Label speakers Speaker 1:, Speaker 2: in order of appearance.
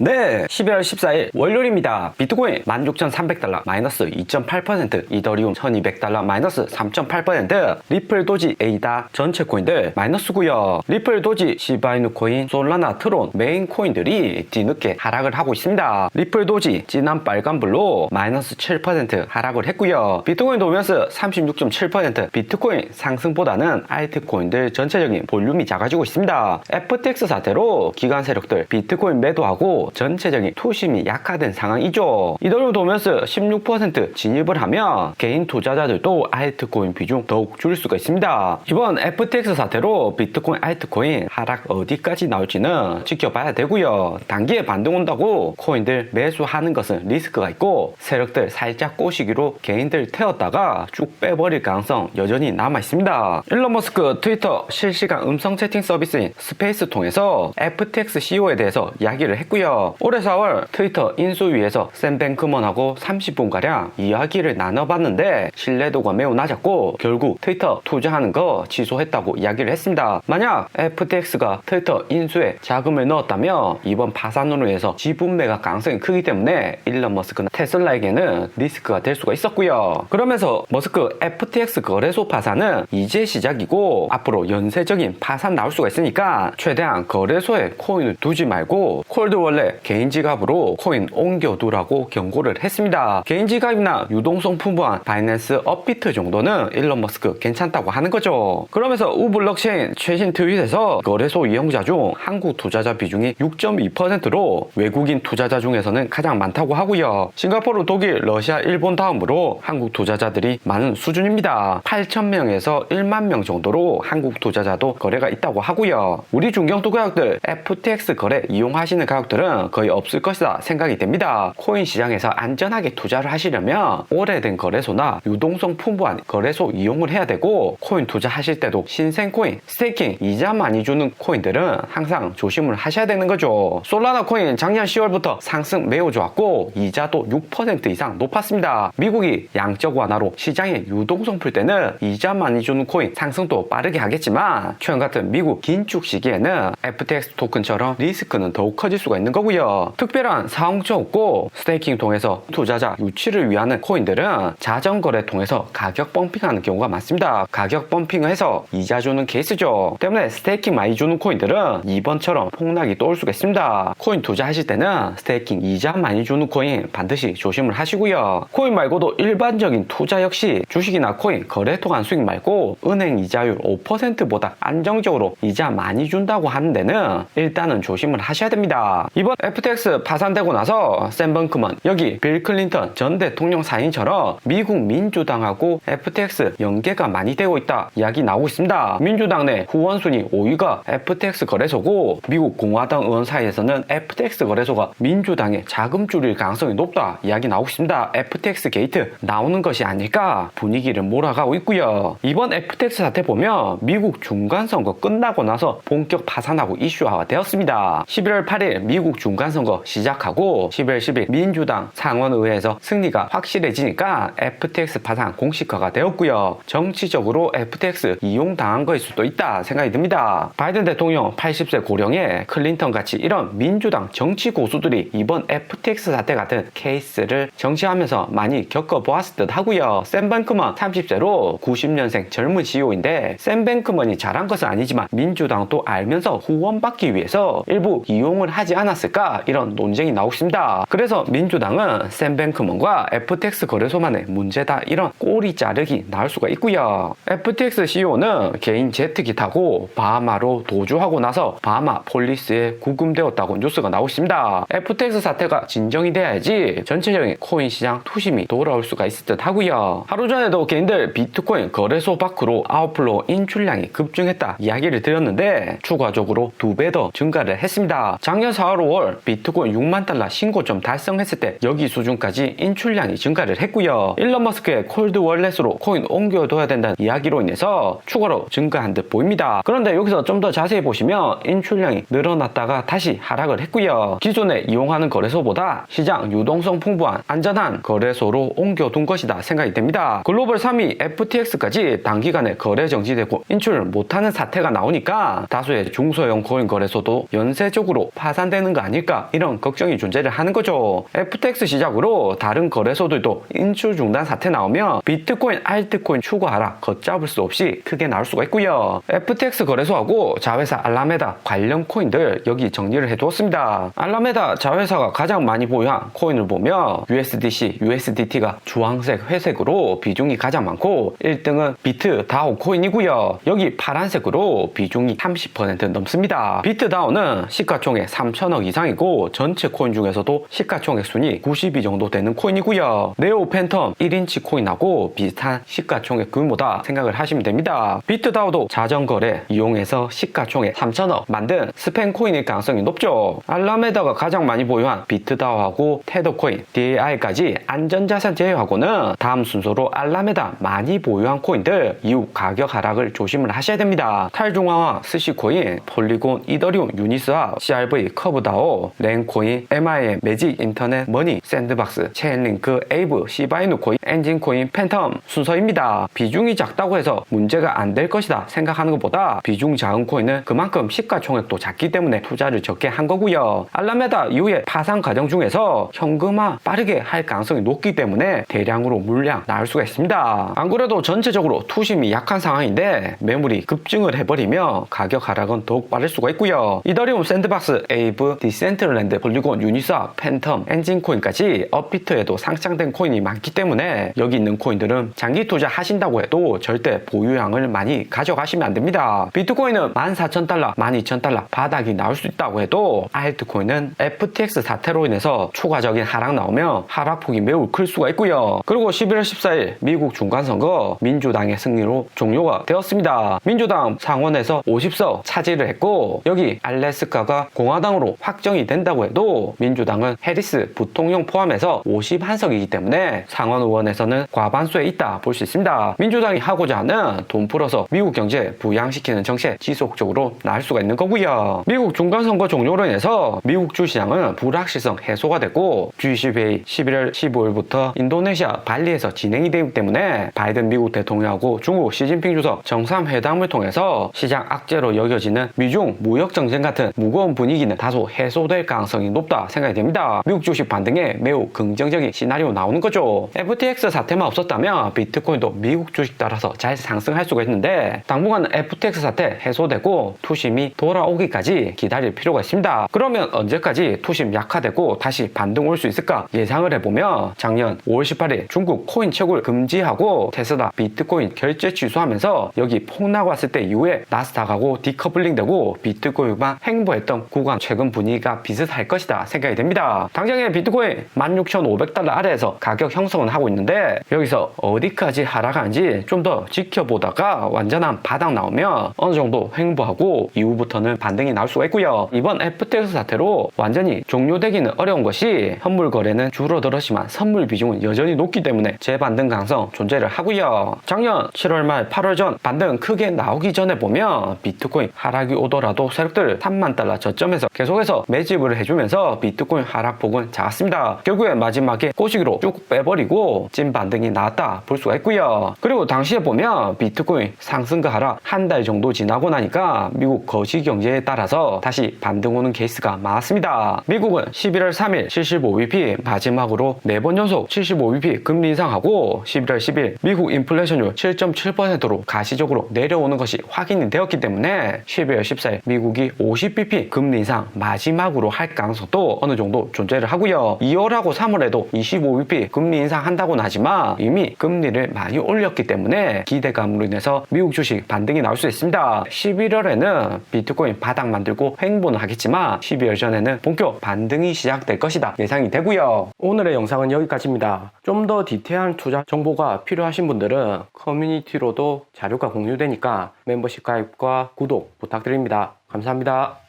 Speaker 1: 네, 12월 14일 월요일입니다. 비트코인 16,300달러 마이너스 2.8%, 이더리움 1,200달러 마이너스 3.8%, 리플 도지 에이다 전체 코인들 마이너스고요. 리플 도지 시바이누 코인, 솔라나 트론 메인 코인들이 뒤늦게 하락을 하고 있습니다. 리플 도지 진한 빨간불로 마이너스 7% 하락을 했고요. 비트코인 도면스 36.7% 비트코인 상승보다는 알트코인들 전체적인 볼륨이 작아지고 있습니다. FTX 사태로 기관 세력들 비트코인 매도하고 전체적인 투심이 약화된 상황이죠. 이더리움 도면스 16% 진입을 하면 개인 투자자들도 알트코인 비중 더욱 줄일 수가 있습니다. 이번 FTX 사태로 비트코인 알트코인 하락 어디까지 나올지는 지켜봐야 되고요. 단기에 반등 온다고 코인들 매수하는 것은 리스크가 있고 세력들 살짝 꼬시기로 개인들 태웠다가 쭉 빼버릴 가능성 여전히 남아 있습니다. 일론 머스크 트위터 실시간 음성 채팅 서비스인 스페이스 통해서 FTX CEO에 대해서 이야기를 했고요. 올해 4월 트위터 인수위에서 샘 뱅크먼하고 30분가량 이야기를 나눠봤는데 신뢰도가 매우 낮았고 결국 트위터 투자하는 거 취소했다고 이야기를 했습니다. 만약 FTX가 트위터 인수에 자금을 넣었다면 이번 파산으로 해서 지분 매각 가능성이 크기 때문에 일론 머스크나 테슬라에게는 리스크가 될 수가 있었고요. 그러면서 머스크 FTX 거래소 파산은 이제 시작이고 앞으로 연쇄적인 파산 나올 수가 있으니까 최대한 거래소에 코인을 두지 말고 콜드 원래 개인 지갑으로 코인 옮겨두라고 경고를 했습니다. 개인 지갑이나 유동성 풍부한 바이낸스 업비트 정도는 일론 머스크 괜찮다고 하는 거죠. 그러면서 우블록체인 최신 트윗에서 거래소 이용자 중 한국 투자자 비중이 6.2%로 외국인 투자자 중에서는 가장 많다고 하고요. 싱가포르, 독일, 러시아, 일본 다음으로 한국 투자자들이 많은 수준입니다. 8,000명에서 1만 명 정도로 한국 투자자도 거래가 있다고 하고요. 우리 중경투 가격들 FTX 거래 이용하시는 가격들은 거의 없을 것이다 생각이 됩니다. 코인 시장에서 안전하게 투자를 하시려면 오래된 거래소나 유동성 풍부한 거래소 이용을 해야 되고 코인 투자하실 때도 신생 코인, 스테이킹, 이자 많이 주는 코인들은 항상 조심을 하셔야 되는 거죠. 솔라나 코인 작년 10월부터 상승 매우 좋았고 이자도 6% 이상 높았습니다. 미국이 양적 완화로 시장에 유동성 풀 때는 이자 많이 주는 코인 상승도 빠르게 하겠지만 최근 같은 미국 긴축 시기에는 FTX 토큰처럼 리스크는 더욱 커질 수가 있는 거고 요. 특별한 사홍처 없고 스테이킹 통해서 투자자 유치를 위한 코인들은 자전거래 통해서 가격 펌핑하는 경우가 많습니다. 가격 펌핑을 해서 이자 주는 케이스죠. 때문에 스테이킹 많이 주는 코인들은 이번처럼 폭락이 또 올 수가 있습니다. 코인 투자하실 때는 스테이킹 이자 많이 주는 코인 반드시 조심을 하시고요. 코인 말고도 일반적인 투자 역시 주식이나 코인 거래 통한 수익 말고 은행 이자율 5%보다 안정적으로 이자 많이 준다고 하는 데는 일단은 조심을 하셔야 됩니다. 이번 FTX 파산되고 나서 샘 벙크먼 여기 빌 클린턴 전 대통령 사인처럼 미국 민주당하고 FTX 연계가 많이 되고 있다 이야기 나오고 있습니다. 민주당 내 후원 순위 5위가 FTX 거래소고 미국 공화당 의원 사이에서는 FTX 거래소가 민주당의 자금 줄일 가능성이 높다 이야기 나오고 있습니다. FTX 게이트 나오는 것이 아닐까 분위기를 몰아가고 있고요. 이번 FTX 사태 보면 미국 중간 선거 끝나고 나서 본격 파산하고 이슈화가 되었습니다. 11월 8일 미국 중간 선거 시작하고 11월 10일 민주당 상원의회에서 승리가 확실해지니까 FTX 파산 공식화가 되었고요. 정치적으로 FTX 이용당한 거일 수도 있다 생각이 듭니다. 바이든 대통령 80세 고령에 클린턴 같이 이런 민주당 정치 고수들이 이번 FTX 사태 같은 케이스를 정치하면서 많이 겪어보았을 듯 하고요. 샘 뱅크먼 30세로 90년생 젊은 CEO인데 샘 뱅크먼이 잘한 것은 아니지만 민주당도 알면서 후원받기 위해서 일부 이용을 하지 않았을까 이런 논쟁이 나오고 있습니다. 그래서 민주당은 샘 뱅크먼과 FTX 거래소만의 문제다 이런 꼬리 자르기 나올 수가 있고요. FTX CEO는 개인 제트기 타고 바하마로 도주하고 나서 바하마 폴리스에 구금되었다고 뉴스가 나오고 있습니다. FTX 사태가 진정이 돼야지 전체적인 코인 시장 투심이 돌아올 수가 있을 듯 하고요. 하루 전에도 개인들 비트코인 거래소 밖으로 아웃플로 인출량이 급증했다 이야기를 드렸는데 추가적으로 두 배 더 증가를 했습니다. 작년 4월, 4월 비트코인 6만 달러 신고점 달성했을 때 여기 수준까지 인출량이 증가를 했고요. 일론 머스크의 콜드 월렛으로 코인 옮겨둬야 된다는 이야기로 인해서 추가로 증가한 듯 보입니다. 그런데 여기서 좀 더 자세히 보시면 인출량이 늘어났다가 다시 하락을 했고요. 기존에 이용하는 거래소보다 시장 유동성 풍부한 안전한 거래소로 옮겨둔 것이다 생각이 됩니다. 글로벌 3위 FTX까지 단기간에 거래 정지되고 인출 못하는 사태가 나오니까 다수의 중소형 코인 거래소도 연쇄적으로 파산되는 거 아닐까 이런 걱정이 존재를 하는 거죠. FTX 시작으로 다른 거래소들도 인출 중단 사태 나오면 비트코인, 알트코인 추구하라 걷잡을 수 없이 크게 나올 수가 있고요. FTX 거래소하고 자회사 알라메다 관련 코인들 여기 정리를 해두었습니다. 알라메다 자회사가 가장 많이 보유한 코인을 보면 USDC, USDT가 주황색, 회색으로 비중이 가장 많고 1등은 비트 다오 코인이고요. 여기 파란색으로 비중이 30% 넘습니다. 비트 다오는 시가총액 3천억 이상 이고 전체 코인 중에서도 시가총액 순위 90위 정도 되는 코인이고요. 네오 팬텀 1인치 코인하고 비슷한 시가총액 규모다 생각을 하시면 됩니다. 비트 다오도 자전거래 이용해서 시가총액 3천억 만든 스팸 코인일 가능성이 높죠. 알라메다가 가장 많이 보유한 비트 다오하고 테더 코인, DAI까지 안전자산 제외하고는 다음 순서로 알라메다 많이 보유한 코인들 이후 가격 하락을 조심을 하셔야 됩니다. 탈중앙화 스시코인, 폴리곤, 이더리움, 유니스와 CRV, 커브다오, 랭코인, MIM, 매직 인터넷, 머니, 샌드박스, 체인링크, 에이브, 시바이누 코인, 엔진 코인, 팬텀 순서입니다. 비중이 작다고 해서 문제가 안 될 것이다 생각하는 것보다 비중 작은 코인은 그만큼 시가총액도 작기 때문에 투자를 적게 한 거고요. 알라메다 이후에 파산 과정 중에서 현금화 빠르게 할 가능성이 높기 때문에 대량으로 물량 나올 수가 있습니다. 안 그래도 전체적으로 투심이 약한 상황인데 매물이 급증을 해버리며 가격 하락은 더욱 빠를 수가 있고요. 이더리움 샌드박스, 에이브, 디 센트럴랜드, 폴리곤, 유니스와 팬텀, 엔진 코인까지 업비트에도 상장된 코인이 많기 때문에 여기 있는 코인들은 장기 투자 하신다고 해도 절대 보유량을 많이 가져가시면 안 됩니다. 비트코인은 14,000달러, 12,000달러 바닥이 나올 수 있다고 해도 알트코인은 FTX 사태로 인해서 추가적인 하락 나오면 하락폭이 매우 클 수가 있고요. 그리고 11월 14일 미국 중간선거 민주당의 승리로 종료가 되었습니다. 민주당 상원에서 50석 차지를 했고 여기 알래스카가 공화당으로 확 정이 된다고 해도 민주당은 해리스 부통령 포함해서 51석이기 때문에 상원 의원에서는 과반수에 있다 볼 수 있습니다. 민주당이 하고자 하는 돈 풀어서 미국 경제 부양시키는 정책 지속적으로 나올 수가 있는 거고요. 미국 중간선거 종료로 인해서 미국 주시장은 불확실성 해소가 됐고 G20회 11월 15일부터 인도네시아 발리에서 진행이 되기 때문에 바이든 미국 대통령하고 중국 시진핑 주석 정상회담을 통해서 시장 악재로 여겨지는 미중 무역 정쟁 같은 무거운 분위기는 다소 해소 될 가능성이 높다 생각이 됩니다. 미국 주식 반등에 매우 긍정적인 시나리오 나오는 거죠. FTX 사태만 없었다면 비트코인도 미국 주식 따라서 잘 상승할 수가 있는데 당분간 FTX 사태 해소되고 투심이 돌아오기까지 기다릴 필요가 있습니다. 그러면 언제까지 투심 약화되고 다시 반등 올 수 있을까 예상을 해보면 작년 5월 18일 중국 코인 채굴 금지하고 테슬라 비트코인 결제 취소하면서 여기 폭락 왔을 때 이후에 나스닥하고 디커플링 되고 비트코인만 횡보했던 구간 최근 분위기가 비슷할 것이다 생각이 됩니다. 당장에 비트코인 16,500달러 아래에서 가격 형성은 하고 있는데 여기서 어디까지 하락하는지 좀 더 지켜보다가 완전한 바닥 나오면 어느 정도 횡보하고 이후부터는 반등이 나올 수가 있고요. 이번 FTX 사태로 완전히 종료되기는 어려운 것이 현물 거래는 줄어들었지만 선물 비중은 여전히 높기 때문에 재반등 가능성 존재를 하고요. 작년 7월 말 8월 전 반등 크게 나오기 전에 보면 비트코인 하락이 오더라도 세력들 3만 달러 저점에서 계속해서 매집을 해주면서 비트코인 하락폭은 작았습니다. 결국에 마지막에 꼬시기로 쭉 빼버리고 찐 반등이 나왔다 볼 수가 있고요. 그리고 당시에 보면 비트코인 상승과 하락 한 달 정도 지나고 나니까 미국 거시 경제에 따라서 다시 반등 오는 케이스가 많았습니다. 미국은 11월 3일 75bp 마지막으로 4번 연속 75bp 금리 인상하고 11월 10일 미국 인플레이션율 7.7%로 가시적으로 내려오는 것이 확인이 되었기 때문에 12월 14일 미국이 50bp 금리 인상 마지막으로 할 가능성도 어느 정도 존재를 하고요. 2월하고 3월에도 25bp 금리 인상한다고는 하지만 이미 금리를 많이 올렸기 때문에 기대감으로 인해서 미국 주식 반등이 나올 수 있습니다. 11월에는 비트코인 바닥 만들고 횡보는 하겠지만 12월 전에는 본격 반등이 시작될 것이다 예상이 되고요.
Speaker 2: 오늘의 영상은 여기까지입니다. 좀 더 디테일한 투자 정보가 필요하신 분들은 커뮤니티로도 자료가 공유되니까 멤버십 가입과 구독 부탁드립니다. 감사합니다.